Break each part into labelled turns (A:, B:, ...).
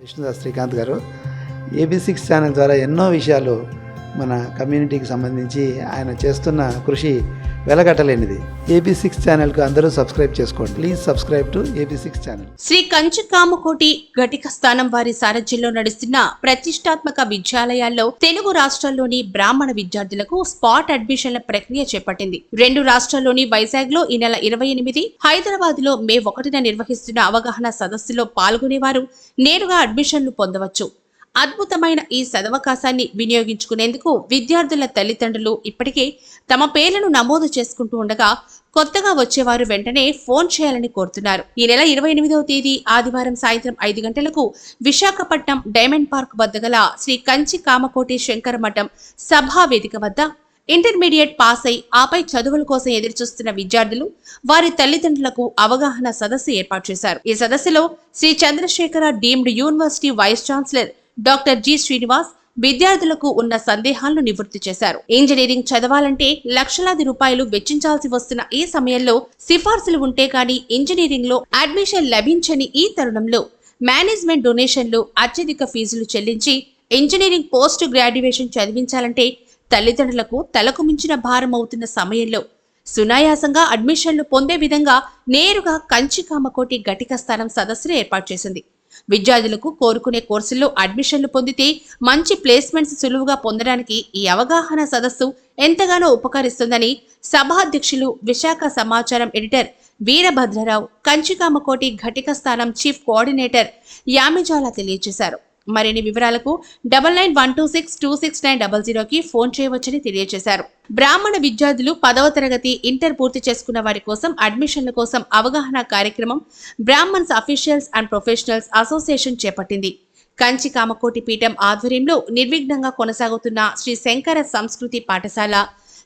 A: విష్ణుదాస్ శ్రీకాంత్ గారు AB six channel ద్వారా ఎన్నో విషయాలు మన కమ్యూనిటీకి సంబంధించి ఆయన చేస్తున్న కృషి వెలగట్టలేనిది. ఏబీ సిక్స్ ఛానల్కు అందరూ సబ్స్క్రైబ్ చేసుకోండి. Please subscribe to AB six channel.
B: Shri Kanchi Kamakoti Ghatika Sthanam వారి సారథ్యంలో నడుస్తున్న ప్రతిష్టాత్మక విద్యాలయాల్లో తెలుగు రాష్ట్రాల్లోని బ్రాహ్మణ విద్యార్థులకు స్పాట్ అడ్మిషన్ల ప్రక్రియ చేపట్టింది. రెండు రాష్ట్రాల్లోని వైజాగ్లో ఈ నెల ఇరవై ఎనిమిది హైదరాబాద్లో మే ఒకటిన నిర్వహిస్తున్న అవగాహన సదస్సులో పాల్గొనేవారు నేరుగా అడ్మిషన్లు పొందవచ్చు. అద్భుతమైన ఈ సదవకాశాన్ని వినియోగించుకునేందుకు విద్యార్థుల తల్లిదండ్రులు ఇప్పటికే తమ పేర్లను నమోదు చేసుకుంటూ ఉండగా కొత్తగా వచ్చేవారు వెంటనే ఫోన్ చేయాలని కోరుతున్నారు. ఈ నెల ఇరవై ఎనిమిదవ తేదీ ఆదివారం సాయంత్రం ఐదు గంటలకు విశాఖపట్నం డైమండ్ పార్క్ వద్ద గల శ్రీ కంచి కామకోటి శంకర మఠం సభా వేదిక వద్ద ఇంటర్మీడియట్ పాస్ అయి ఆపై చదువుల కోసం ఎదురుచూస్తున్న విద్యార్థులు వారి తల్లిదండ్రులకు అవగాహన సదస్సు ఏర్పాటు చేశారు. ఈ సదస్సులో Shri Chandrasekhara deemed university vice chancellor doctor G Srinivas విద్యార్థులకు ఉన్న సందేహాలను నివృత్తి చేశారు. ఇంజనీరింగ్ చదవాలంటే లక్షలాది రూపాయలు వెచ్చించాల్సి వస్తున్న ఈ సమయంలో సిఫార్సులు ఉంటే కానీ ఇంజనీరింగ్లో అడ్మిషన్ లభించని ఈ తరుణంలో మేనేజ్మెంట్ డొనేషన్లు అత్యధిక ఫీజులు చెల్లించి ఇంజనీరింగ్ పోస్ట్ గ్రాడ్యుయేషన్ చదివించాలంటే తల్లిదండ్రులకు తలకు మించిన భారం అవుతున్న సమయంలో సునాయాసంగా అడ్మిషన్లు పొందే విధంగా నేరుగా కంచి కామకోటి ఘటిక స్థానం సదస్సును ఏర్పాటు చేసింది. విద్యార్థులకు కోరుకునే కోర్సుల్లో అడ్మిషన్లు పొందితే మంచి ప్లేస్మెంట్స్ సులువుగా పొందడానికి ఈ అవగాహన సదస్సు ఎంతగానో ఉపకరిస్తుందని సభాధ్యక్షులు విశాఖ సమాచారం ఎడిటర్ వీరభద్రరావు కంచికామకోటి ఘటిక స్థానం చీఫ్ కోఆర్డినేటర్ యామిజాల తెలియజేశారు. మరిన్ని వివరాలకు double nine one two six two six nine double జీరోకి ఫోన్ చేయవచ్చని తెలియజేశారు. బ్రాహ్మణ విద్యార్థులు పదవ తరగతి ఇంటర్ పూర్తి చేసుకున్న వారి కోసం అడ్మిషన్ల కోసం అవగాహన కార్యక్రమం Brahmins officials and professionals association చేపట్టింది. కంచి కామకోటి పీఠం ఆధ్వర్యంలో నిర్విఘ్నంగా కొనసాగుతున్న శ్రీ శంకర సంస్కృతి పాఠశాల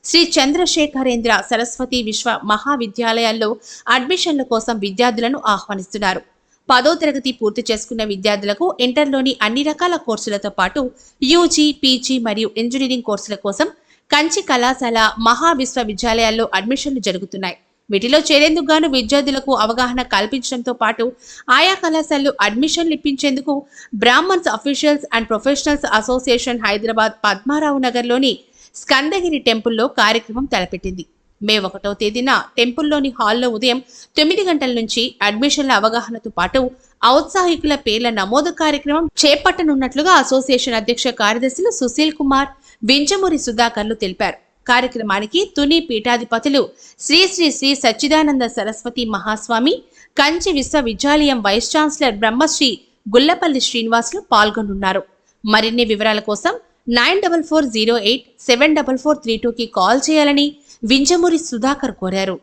B: శ్రీ చంద్రశేఖరేంద్ర సరస్వతి విశ్వ మహావిద్యాలయాల్లో అడ్మిషన్ల కోసం విద్యార్థులను ఆహ్వానిస్తున్నారు. పదో తరగతి పూర్తి చేసుకున్న విద్యార్థులకు ఇంటర్లోని అన్ని రకాల కోర్సులతో పాటు యూజీ పీజీ మరియు ఇంజనీరింగ్ కోర్సుల కోసం కంచి కళాశాల మహా విశ్వవిద్యాలయాల్లో అడ్మిషన్లు జరుగుతున్నాయి. వీటిలో చేరేందుకు గాను విద్యార్థులకు అవగాహన కల్పించడంతో పాటు ఆయా కళాశాలలు అడ్మిషన్లు ఇప్పించేందుకు Brahmins officials and professionals association Hyderabad Padmarao నగర్లోని స్కందగిరి టెంపుల్లో కార్యక్రమం తలపెట్టింది. మే ఒకటో తేదీన టెంపుల్లోని హాల్లో ఉదయం తొమ్మిది గంటల నుంచి అడ్మిషన్ల అవగాహనతో పాటు ఔత్సాహికుల పేర్ల నమోదు కార్యక్రమం చేపట్టనున్నట్లుగా అసోసియేషన్ అధ్యక్ష కార్యదర్శులు సుశీల్ కుమార్ వింజమూరి సుధాకర్లు తెలిపారు. కార్యక్రమానికి తుని పీఠాధిపతులు శ్రీ శ్రీ శ్రీ సచ్చిదానంద సరస్వతి మహాస్వామి కంచి విశ్వవిద్యాలయం వైస్ ఛాన్సలర్ బ్రహ్మశ్రీ గుల్లపల్లి శ్రీనివాసులు పాల్గొనున్నారు. మరిన్ని వివరాల కోసం nine double four zero eight seven double four three టూకి కాల్ చేయాలని వింజమూరి సుధాకర్ కోరారు.